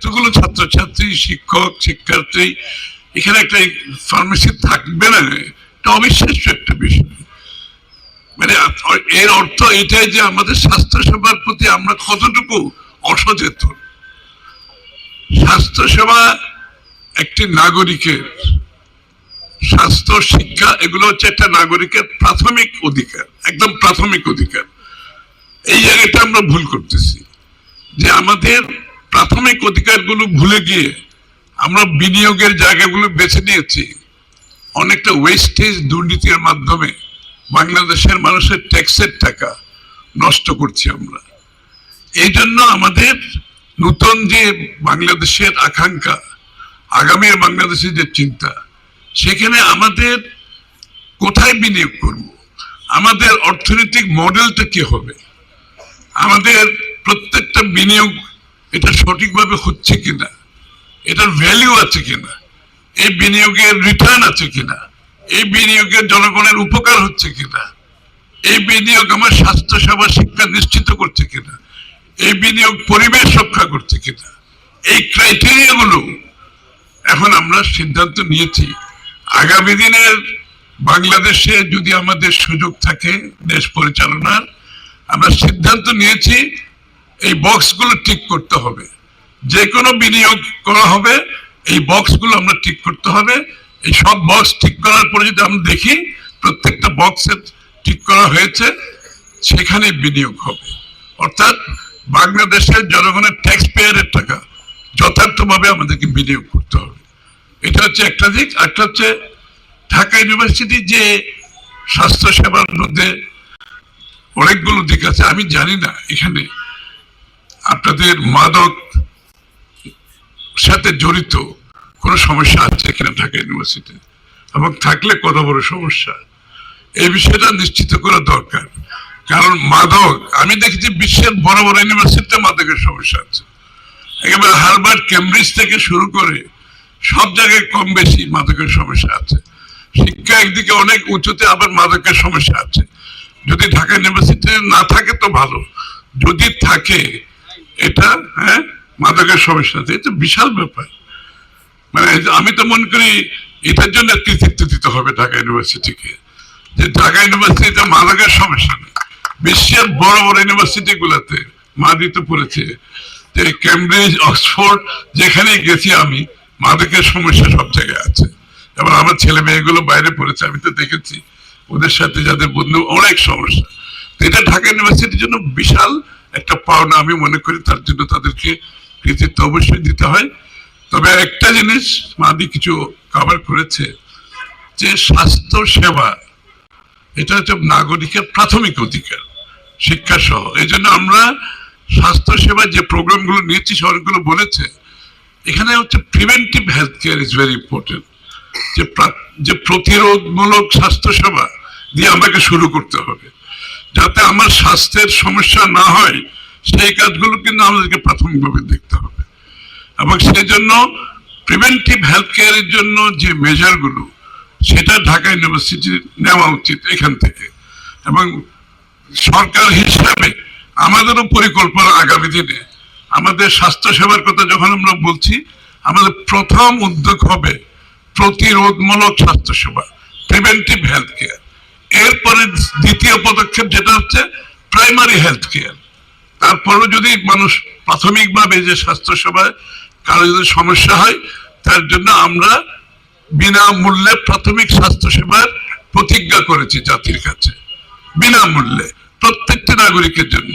এতগুলো ছাত্রছাত্রী, শিক্ষক, শিক্ষার্থী, এখানে একটা ফার্মেসি থাকবে না, এটা অবিশ্বাস্য একটা বিষয়। মানে এর অর্থ এটাই যে আমাদের স্বাস্থ্য সেবার প্রতি আমরা কতটুকু অসচেতন। স্বাস্থ্য সেবা একটি নাগরিকের, স্বাস্থ্য, শিক্ষা, এগুলো হচ্ছে একটা নাগরিকের প্রাথমিক অধিকার, একদম প্রাথমিক অধিকার। এই জায়গাটা আমরা ভুল করতেছি। যে আমাদের প্রাথমিক অধিকারগুলো ভুলে গিয়ে আমরা বিনিয়োগের জায়গাগুলো বেছে নিয়েছি। অনেকটা ওয়েস্টেজ দুর্নীতির মাধ্যমে বাংলাদেশের মানুষের ট্যাক্সের টাকা নষ্ট করছি আমরা। এই জন্য আমাদের নতুন যে বাংলাদেশের আকাঙ্ক্ষা আগামীর বাংলাদেশের যে চিন্তা, সেখানে আমাদের কোথায় বিনিয়োগ করব? আমাদের অর্থনৈতিক মডেলটা কি হবে? আমাদের প্রত্যেকটা বিনিয়োগ এটা সঠিকভাবে হচ্ছে কিনা? এটার ভ্যালু আছে কিনা? এই বিনিয়োগের রিটার্ন আছে কিনা? এই বিনিয়োগের জনগণের উপকার হচ্ছে কিনা? এই বিনিয়োগ আমার স্বাস্থ্য সেবা শিক্ষা নিশ্চিত করছে কিনা? এই বিনিয়োগ পরিবেশ রক্ষা করছে কিনা? এই ক্রাইটেরিয়াগুলো এখন আমরা সিদ্ধান্ত নিয়েছি। আগামী দিনের বাংলাদেশে যদি আমাদের সুযোগ থাকে দেশ পরিচালনার, আমরা সিদ্ধান্ত নিয়েছি এই বক্সগুলো ঠিক করতে হবে। যে কোনো বিনিয়োগ করা হবে, এই বক্সগুলো আমরা ঠিক করতে হবে। এই সব বক্স ঠিক করার পরে যদি আমরা দেখি, প্রত্যেকটা বক্সের ঠিক করা হয়েছে, সেখানে বিনিয়োগ হবে। অর্থাৎ বাংলাদেশের জনগণের ট্যাক্স পেয়ারের টাকা যথার্থভাবে আমাদেরকে বিনিয়োগ করতে হবে। এটা হচ্ছে একটা দিক। একটা হচ্ছে ঢাকা ইউনিভার্সিটি যে স্বাস্থ্য সেবার মধ্যে অনেকগুলো দিক আছে, আমি জানি না এখানে। আপনাদের মাদক সাথে জড়িত কোনো সমস্যা আছে কিনা ঢাকা ইউনিভার্সিটি এবং থাকলে কত বড় সমস্যা। এই বিষয়টা নিশ্চিত করা দরকার। কারণ মাদক, আমি দেখেছি বিশ্বের বড় বড় ইউনিভার্সিটিতে মাদকের সমস্যা আছে। একেবারে হারবার্ড কেমব্রিজ থেকে শুরু করে সব জায়গায় কম বেশি মাদকের সমস্যা আছে। শিক্ষা একদিকে অনেক উঁচুতে, আবার মাদকের সমস্যা আছে। যদি ঢাকা ইউনিভার্সিটি না থাকে তো ভালো। যদি থাকে এটা হ্যাঁ মাদকের এটা বিশাল ব্যাপার। মানে আমি তো মনে করি এটার জন্য কৃতিত্ব দিতে হবে ঢাকা ইউনিভার্সিটিকে, যে ঢাকা ইউনিভার্সিটিতে মাদকের সমস্যা নেই। বিশ্বের বড় বড় ইউনিভার্সিটি গুলাতে পড়েছে, যে ক্যামব্রিজ অক্সফোর্ড যেখানে গেছি আমি, মাদকের সমস্যা সব জায়গায় আছে। এবার আমার ছেলে মেয়েগুলো বাইরে পড়েছে, আমি তো দেখেছি, ওদের সাথে যাদের বন্ধু, অনেক সমস্যা। এটা ঢাকা ইউনিভার্সিটির জন্য বিশাল একটা পাওনা আমি মনে করি, তার জন্য তাদেরকে কৃতিত্ব অবশ্যই দিতে হয়। তবে একটা জিনিস, মাদি কিছু কভার করেছে, যে স্বাস্থ্য সেবা, এটা হচ্ছে নাগরিকের প্রাথমিক অধিকার, শিক্ষা সহ। এই জন্য আমরা স্বাস্থ্য সেবা যে প্রোগ্রামগুলো নিয়েছি সরকারগুলো বলেছে, এখানে হচ্ছে preventive health care is very important যে প্রতিরোধমূলক স্বাস্থ্য সেবা দিয়ে আমাকে শুরু করতে হবে। যাতে আমার স্বাস্থ্যের সমস্যা না হয়, সেই কাজগুলো কিন্তু আমাদেরকে প্রাথমিকভাবে দেখতে হবে। এবং সেই জন্য প্রিভেন্টিভ হেলথ কেয়ারের জন্য যে মেজারগুলো সেটা ঢাকা ইউনিভার্সিটি নেওয়া উচিত এখান থেকে। এবং সরকার হিসাবে আমাদেরও পরিকল্পনা আগামী দিনে। আমাদের স্বাস্থ্য সেবার কথা যখন আমরা বলছি, আমাদের প্রথম উদ্যোগ হবে প্রতিরোধমূলক স্বাস্থ্য সেবা প্রিভেন্টিভ হেলথ কেয়ার এরপরে দ্বিতীয় পদক্ষেপ যেটা হচ্ছে প্রাইমারি হেলথ কেয়ার তারপরে যদি মানুষ প্রাথমিকভাবে যে স্বাস্থ্য সেবায় কারও যদি সমস্যা হয়, তার জন্য আমরা বিনামূল্যে প্রাথমিক স্বাস্থ্যসেবার প্রতিজ্ঞা করেছি জাতির কাছে। বিনামূল্যে প্রত্যেকটি নাগরিকের জন্য।